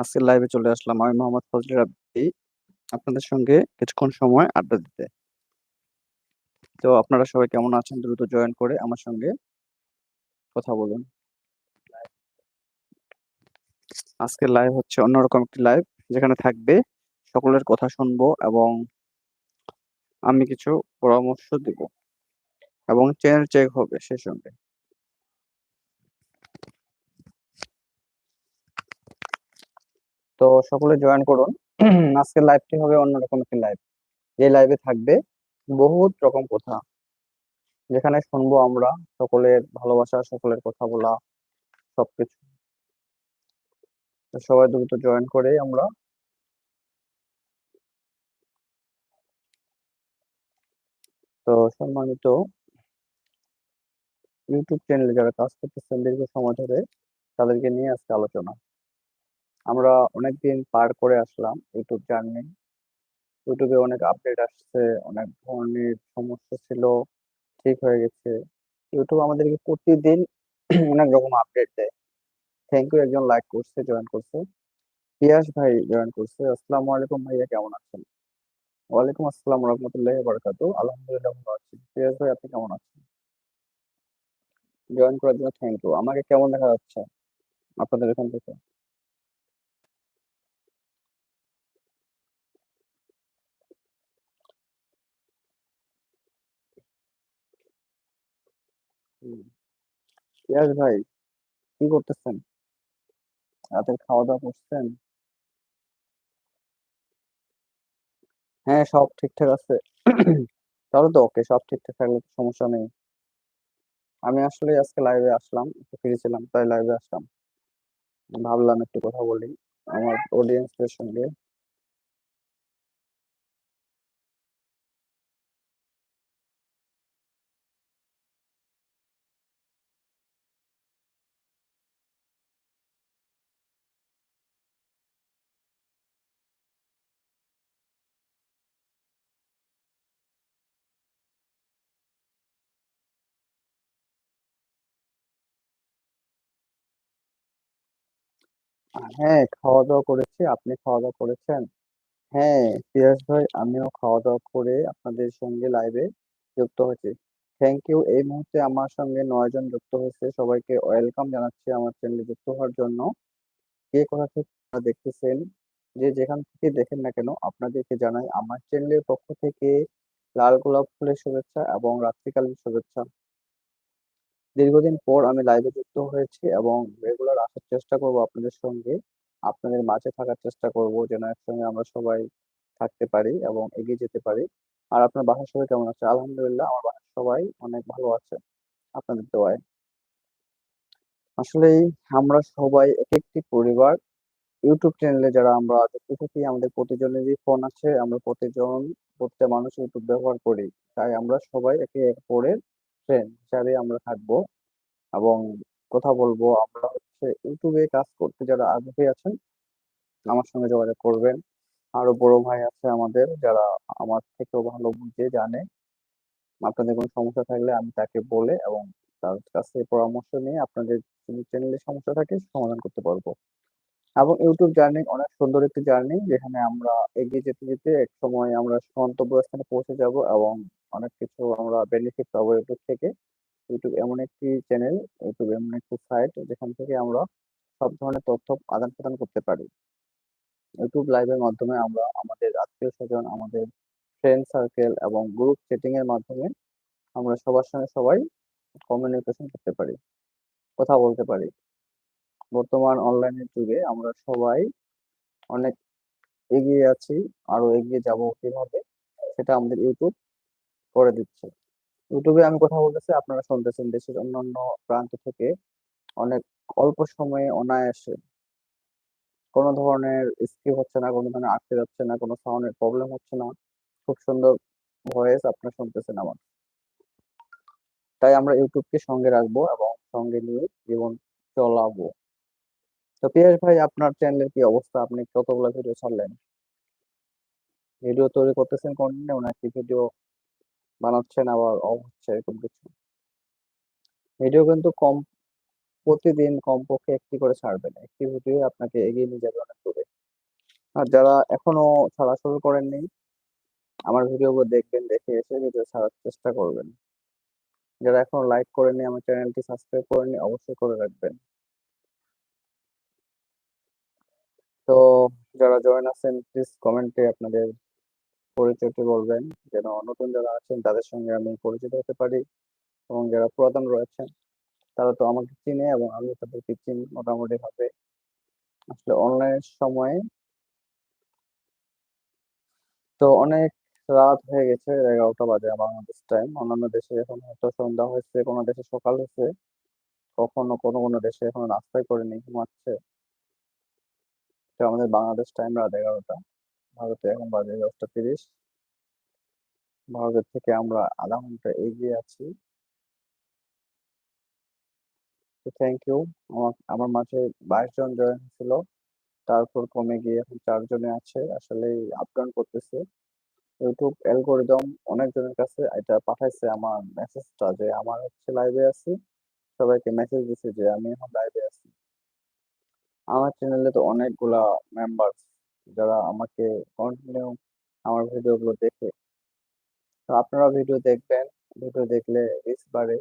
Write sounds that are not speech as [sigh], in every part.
আজকের লাইভে চলে আসলাম আমি মোহাম্মদ ফজলে রাব্বি আপনাদের সঙ্গে কিছুক্ষণ সময় আড্ডা দিতে। তো আপনারা সবাই কেমন আছেন? দ্রুত জয়েন করে আমার সঙ্গে কথা বলুন। আজকের লাইভ হচ্ছে অন্যরকম একটি লাইভ যেখানে থাকবে সকলের কথা শুনব এবং আমি কিছু পরামর্শ দিব এবং চ্যানেল চেক হবে সেই সঙ্গে। তো সকলে জয়েন করুন। [clears throat] আজকের লাইভটি হবে অন্যরকম একটি লাইভ যে লাইভে থাকবে বহুত রকম কথা। যেখানে শুনব আমরা সকলের ভালোবাসা, সকলের কথা বলা, সবকিছু। সবাই দ্রুত জয়েন করে আমরা তো সম্মানিত ইউটিউব চ্যানেলে যারা কাজ করতেছেন দীর্ঘ সময় ধরে, তাদেরকে নিয়ে আজকে আলোচনা। আমরা অনেকদিন পার করে আসলাম ইউটিউব জার্নি ইউটিউবে অনেক আপডেট আসছে, অনেক ধরনের সমস্যা ছিল, ঠিক হয়ে গেছে। ইউটিউব আমাদেরকে প্রতিদিন [clears throat] অনেক রকম আপডেট দেয়। থ্যাংক ইউ একজন লাইক করছে জয়েন করছে। পিয়াস ভাই জয়েন করছে। আসসালামু আলাইকুম ভাইয়া, কেমন আছেন? ওয়ালাইকুম আসসালাম রহমতুল্লাহ বারকাতু। আলহামদুলিল্লাহ ভালো আছি। পিয়াস ভাই, আপনি কেমন আছেন? জয়েন করার জন্য থ্যাংক ইউ আমাকে কেমন দেখা যাচ্ছে আপনাদের এখান থেকে? পিয়াস ভাই, কি করতেছেন? রাতের খাওয়া দাওয়া করছেন? হ্যাঁ সব ঠিকঠাক আছে। তাহলে তো ওকে সব ঠিকঠাক থাকলে সমস্যা নেই। আমি আসলে আজকে লাইভে আসলাম, একটু ফ্রি ছিলাম তাই লাইভে আসলাম। ভাবলাম একটু কথা বলি আমার অডিয়েন্সদের সঙ্গে। হ্যাঁ খাওয়া দাওয়া করেছি, আপনি খাওয়া দাওয়া করেছেন? হ্যাঁ পিয়াস ভাই, আমিও খাওয়া দাওয়া করে আপনাদের সঙ্গে লাইভে যুক্ত হয়েছি। থ্যাংক ইউ এই মুহূর্তে আমার সঙ্গে নয় জন যুক্ত হয়েছে, সবাইকে ওয়েলকাম জানাচ্ছি আমার চ্যানেলে যুক্ত হওয়ার জন্য। কে কোথা থেকে দেখতেছেন, যে যেখান থেকে দেখেন না কেন, আপনাদেরকে জানাই আমার চ্যানেলের পক্ষ থেকে লাল গোলাপ ফুলের শুভেচ্ছা এবং রাত্রিকালীন শুভেচ্ছা। দীর্ঘদিন পর আমি লাইভে যুক্ত হয়েছি এবং রেগুলার আসার চেষ্টা করব আপনাদের সঙ্গে। আপনাদের মাঝে থাকার চেষ্টা করব যেন একসঙ্গে আমরা সবাই থাকতে পারি এবং এগিয়ে যেতে পারি। আর আপনার বাসার সবাই কেমন আছে? আলহামদুলিল্লাহ, আমার বাসার সবাই অনেক ভালো আছে। আপনাদের দোয়ায়। আসলেই আমরা সবাই এক একটি পরিবার। ইউটিউব চ্যানেলে যারা আমরা দেখতে থাকি, আমাদের প্রতিজনেরই ফোন আছে, আমরা প্রতিজন, প্রত্যেক মানুষ ইউটিউব ব্যবহার করি। তাই আমরা সবাই একে অপরের ফ্রেন্ড হিসাবে আমরা থাকব এবং কথা বলব। আমরা হচ্ছে ইউটিউবে কাজ করতে যারা আগ্রহী আছেন, আমার সঙ্গে যোগাযোগ করবেন। আরও বড় ভাই আছে আমাদের যারা আমার থেকেও ভালো বুঝে, জানে। আপনাদের কোনো সমস্যা থাকলে আমি তাকে বলে এবং তার কাছে পরামর্শ নিয়ে আপনাদের চ্যানেলে সমস্যা থাকে সমাধান করতে পারব। এবং ইউটিউব জার্নি অনেক সুন্দর একটি জার্নি যেখানে আমরা এগিয়ে যেতে যেতে এক সময় আমরা গন্তব্য স্থানে পৌঁছে যাব এবং অনেক কিছু আমরা বেনিফিট পাবো ইউটিউব থেকে। ইউটিউব এমন একটি চ্যানেল ইউটিউব এমন একটি সাইট যেখান থেকে আমরা সব ধরনের তথ্য আদান প্রদান করতে পারি। ইউটিউব লাইভের মাধ্যমে আমরা আমাদের আত্মীয় স্বজন, আমাদের ফ্রেন্ড সার্কেল এবং গ্রুপ সেটিং এর মাধ্যমে আমরা সবার সঙ্গে সবাই কমিউনিকেশন করতে পারি, কথা বলতে পারি। বর্তমান অনলাইনের যুগে আমরা সবাই অনেক এগিয়ে আছি, আরও এগিয়ে যাব কীভাবে সেটা আমাদের ইউটিউব করে দিচ্ছে। ইউটিউবে আমি কথা বলতেছি, আপনারা শুনতেছেন দেশের অন্যান্য প্রান্ত থেকে অনেক অল্প সময়ে অনায়াসে কোনো ধরনের স্কিপ হচ্ছে না, কোনো ধরনের আটকে যাচ্ছে না, কোনো সাউন্ডের প্রবলেম হচ্ছে না। খুব সুন্দর ভয়েস আপনারা শুনতেছেন আমার। তাই আমরা ইউটিউবকে সঙ্গে রাখব এবং সঙ্গে নিয়ে জীবন চলাবো। তো পিয়াস ভাই, আপনার চ্যানেলের কি অবস্থা? আপনি কতগুলো ভিডিও ছাড়লেন? ভিডিও তৈরি করতেছেন কন্টিনিউ নাকি ভিডিও বানাচ্ছেন আবার অফ হচ্ছে, এরকম কিছু। ভিডিও কিন্তু কম, প্রতিদিন কমপক্ষে একটি করে ছাড়বেন একটি ভিডিও আপনাকে এগিয়ে নিয়ে যাবে অনেক দূরে। আর যারা এখনও ছাড়া শুরু করেননি, আমার ভিডিওগুলো দেখবেন, দেখে এসে ভিডিও ছাড়ার চেষ্টা করবেন। যারা এখনও লাইক করেননি, আমার চ্যানেলটি সাবস্ক্রাইব করেননি, অবশ্যই করে রাখবেন। তো যারা জয়েন আছেন প্লিজ কমেন্টে আপনাদের পরিচয়টি বলবেন, যেন নতুন যারা আছেন তাদের সঙ্গে আমি পরিচিত হতে পারি এবং যারা পুরাতন রয়েছেন তারা তো আমাকে চিনে এবং আমি তাদেরকে চিনি মোটামুটি ভাবে আসলে অনলাইনের সময়ে তো অনেক রাত হয়ে গেছে, এগারোটা বাজে বাংলাদেশ টাইম অন্যান্য দেশে এখন হয়তো সন্ধ্যা হয়েছে, কোনো দেশে সকাল হয়েছে, কখনো কোনো কোনো দেশে এখনও নাস্তাই করেনি, ঘুমাচ্ছে। তো আমাদের বাংলাদেশ টাইম রাত এগারোটা। ভারতে এখন বাজে দশটা তিরিশ। ভারতের থেকে আমরা আধা ঘণ্টা এগিয়ে আছি। তো থ্যাংক ইউ আমার আমার মাঝে বাইশ জন জয়েন হয়েছিল। তারপর কমে গিয়ে এখন চারজনে আছে। আসলে আপ ডাউন করতেছে। ইউটিউব অ্যালগোরিদম অনেকজনের কাছে এটা পাঠাইছে আমার মেসেজটা যে, আমার হচ্ছে লাইভে আছি। সবাইকে মেসেজ দিছে যে, আমি এখন লাইভে আছি। আমার চ্যানেলে তো অনেকগুলা মেম্বার যারা আমাকে কন্টিনিউ আমার ভিডিওগুলো দেখে, তো আপনারা ভিডিও দেখবেন। ভিডিও দেখলে রিচ বাড়ে।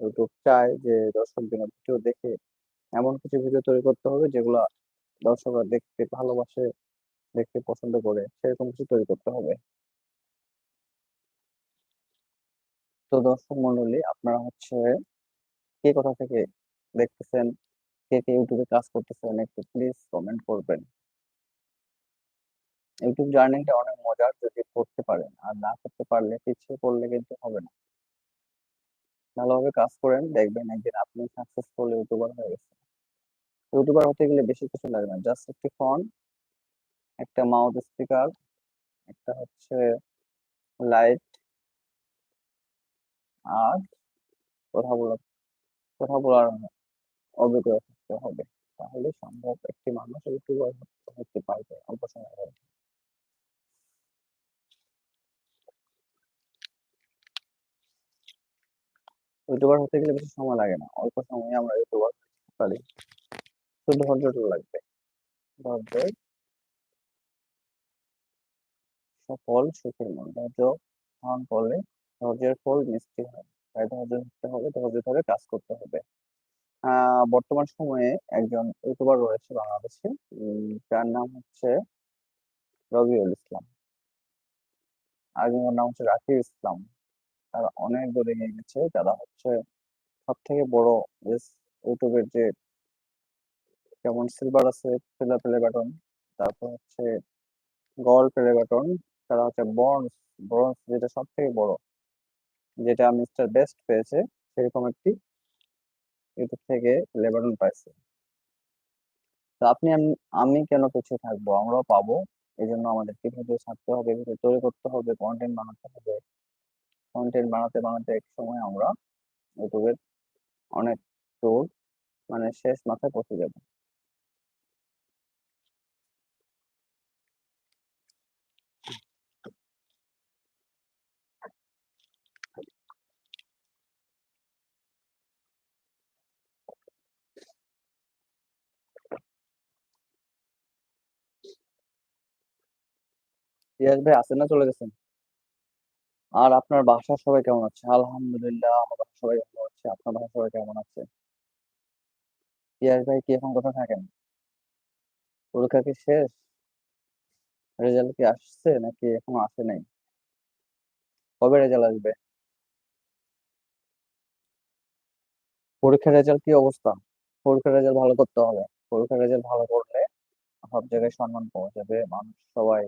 ইউটিউব চায় যে দর্শকদের ভিডিও দেখে। এমন কিছু ভিডিও তৈরি করতে হবে যেগুলো দর্শকরা দেখতে ভালোবাসে, দেখতে পছন্দ করে। সেরকম কিছু তৈরি করতে হবে। তো দর্শক মন্ডলী, আপনারা হচ্ছে কে কোথা থেকে দেখতেছেন? কে কে ইউটিউবে কাজ করতেছেন? একটু প্লিজ কমেন্ট করবেন। ইউটিউব জার্নিটা অনেক মজার যদি করতে পারেন। আর না করতে পারলে পিছিয়ে পড়লে কিন্তু হবে না। ভালোভাবে কাজ করেন, দেখবেন একদিন আপনি সাকসেসফুল ইউটিউবার হয়ে গেছেন। ইউটিউবার হতে গেলে বেশি কিছু লাগে না। জাস্ট একটি ফোন একটা মাউথ স্পিকার একটা হচ্ছে লাইট আর কথা বলার কথা বলার অভিজ্ঞতা হবে। তাহলে সম্ভব একটি মানুষ ইউটিউবার হতে পারবে, অল্প সময়ের মধ্যে। ইউটিউবার হতে গেলে বেশি সময় লাগে না। অল্প সময়ে আমরা ইউটিউবার হতে পারি। শুধু ধৈর্যটা লাগবে। ধৈর্য সফল সুখের মন। ধৈর্য ধারণ করলে ধৈর্যের ফল মিষ্টি হয়। তাই ধৈর্য ধরতে হবে, ধৈর্য ধরে কাজ করতে হবে। বর্তমান সময়ে একজন ইউটিউবার রয়েছে বাংলাদেশে। যার নাম হচ্ছে রবিউল ইসলাম। আরেকজনের নাম হচ্ছে রাকিব ইসলাম। তারা অনেক দূরে এগিয়ে গেছে। তারা হচ্ছে সব থেকে বড় ইউটিউবের যে যেমন সিলভার আছে, সিলভার প্লে বাটন, তারপর হচ্ছে গোল্ড প্লে বাটন, তারা হচ্ছে বন্স ব্রোঞ্জ যেটা সব থেকে বড়, যেটা মিস্টার বেস্ট পেয়েছে, সেরকম একটি ইউটিউব থেকে লেবানন পাইছে। তো আপনি আমি কেন পিছিয়ে থাকব? আমরাও পাবো। এই জন্য আমাদেরকে ভিডিও ছাড়তে হবে তৈরি করতে হবে কন্টেন্ট বানাতে হবে। কন্টেন্ট বানাতে বানাতে এক সময় আমরা ইউটিউবের অনেক দূর মানে শেষ মাথায় পৌঁছে যাব। ইয়াস ভাই আছেন না চলে গেছেন আর আপনার বাসার সবাই কেমন আছে? আলহামদুলিল্লাহ, আমার বাসার সবাই ভালো আছে। আপনার বাসার সবাই কেমন আছে? ভাই কি এখন কোথায় থাকেন? পরীক্ষা কি শেষ? রেজাল্ট কি আসছে নাকি এখনও আসে নাই? কবে রেজাল্ট আসবে? পরীক্ষার রেজাল্ট কি অবস্থা? পরীক্ষার রেজাল্ট ভালো করতে হবে। পরীক্ষার রেজাল্ট ভালো করলে সব জায়গায় সম্মান পাওয়া যাবে। মানুষ সবাই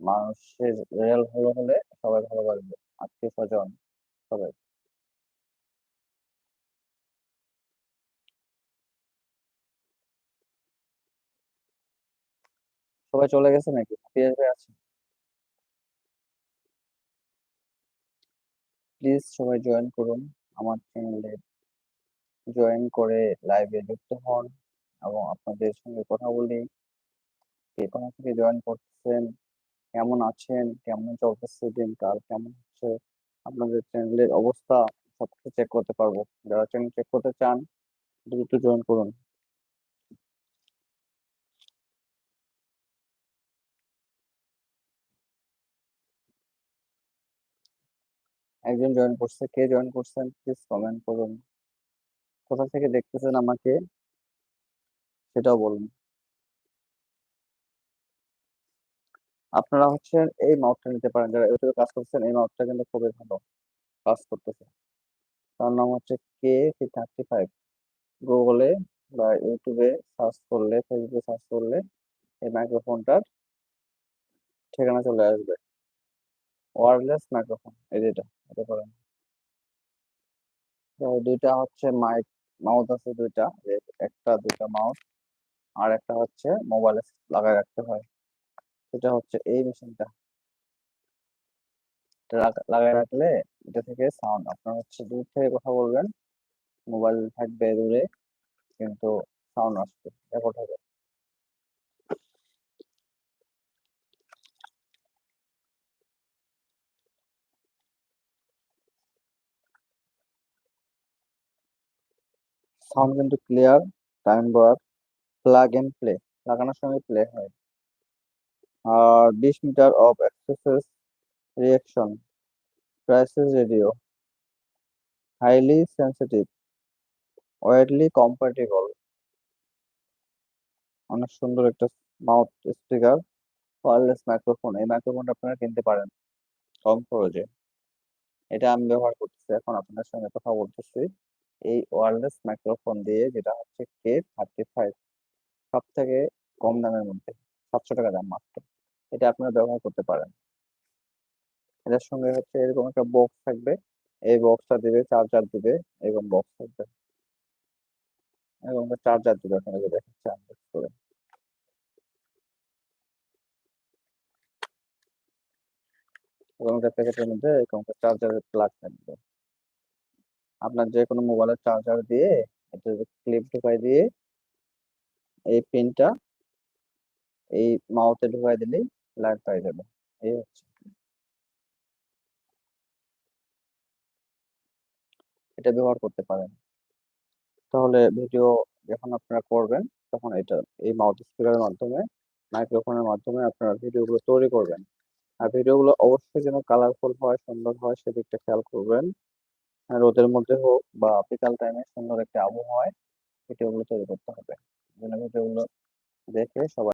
মানুষের রেজাল্ট ভালো হলে সবাই ভালোবাসবে আত্মীয় স্বজন, সবাই। সবাই চলে গেছে নাকি? পিএস ভাই আছে? প্লিজ সবাই জয়েন করুন আমার চ্যানেলে জয়েন করে লাইভে যুক্ত হন এবং আপনাদের সঙ্গে কথা বলি। কে কোথা থেকে জয়েন করতেছেন? কেমন আছেন? কেমন চলতেছে দিনকাল? কেমন হচ্ছে আপনাদের চ্যানেলের অবস্থা? সবকিছু চেক করতে পারব। যারা চ্যানেল চেক করতে চান, দ্রুত জয়েন করুন। একজন জয়েন করছে, কে জয়েন করছেন? প্লিজ কমেন্ট করুন। কোথা থেকে দেখতেছেন আমাকে? সেটাও বলুন। আপনারা হচ্ছেন এই মাউথটা নিতে পারেন। যারা ইউটিউবে কাজ করছেন এই মাউথটা কিন্তু খুবই ভালো কাজ করতেছে। তার নাম হচ্ছে কে সি থার্টি ফাইভ গুগলে বা ইউটিউবে সার্চ করলে ফেসবুকে সার্চ করলে এই মাইক্রোফোনটার ঠিকানা চলে আসবে। ওয়ারলেস মাইক্রোফোন এই যেটা এটা করেন। দুইটা হচ্ছে মাইক মাউথ আছে দুইটা একটা দুইটা মাউথ আর একটা হচ্ছে মোবাইলে লাগায় রাখতে হয়। সেটা হচ্ছে এই মেশিনটা। এটা লাগা- লাগায় রাখলে এটা থেকে সাউন্ড আপনার হচ্ছে দূর থেকে কথা বলবেন মোবাইল থাকবে দূরে, কিন্তু সাউন্ড আসবে রেকর্ড হবে। সাউন্ড কিন্তু ক্লিয়ার টাইম বার প্লাগ এন্ড প্লে লাগানোর সঙ্গে প্লে হয়। বিশ metre of excesses reaction prices radio, highly sensitive widely compatible অনেক সুন্দর একটা মাউথ স্পিকার ওয়্যারলেস মাইক্রোফোন। এই মাইক্রোফোনটা আপনারা কিনতে পারেন কম খরচে। এটা আমি ব্যবহার করতেছি, এখন আপনাদের সঙ্গে কথা বলতেছি। এই ওয়্যারলেস মাইক্রোফোন দিয়ে যেটা হচ্ছে কে থার্টি ফাইভ সব থেকে কম দামের মধ্যে। সাতশো টাকা দাম মাত্র। এটা আপনারা ব্যবহার করতে পারেন। এটার সঙ্গে হচ্ছে এরকম একটা বক্স থাকবে। এই বক্সটা দিবে চার্জার দিবে এবং বক্স থাকবে। এবং চার্জার দিবে আপনাকে দেখাচ্ছি আনবক্স করে। প্যাকেটের মধ্যে এরকম চার্জারের প্লাগ থাকবে। আপনার যে কোনো মোবাইলের চার্জার দিয়ে, এটা ক্লিপ ঢুকাই দিয়ে, এই পিনটা এই মাউথে ঢুকাই দিলেই লাইট পাই যাবে। এই হচ্ছে। এটা ব্যবহার করতে পারেন। তাহলে ভিডিও যখন আপনারা করবেন, তখন এটা, এই মাউথ স্পিকারের মাধ্যমে মাইক্রোফোনের মাধ্যমে আপনারা ভিডিওগুলো তৈরি করবেন। আর ভিডিওগুলো অবশ্যই যেন কালারফুল হয়, সুন্দর হয়, সেদিকটা খেয়াল করবেন। রোদের মধ্যে হোক বা বিকাল টাইমে সুন্দর একটা আবহাওয়ায় ভিডিওগুলো তৈরি করতে হবে। যেন ভিডিওগুলো দেখে সবাই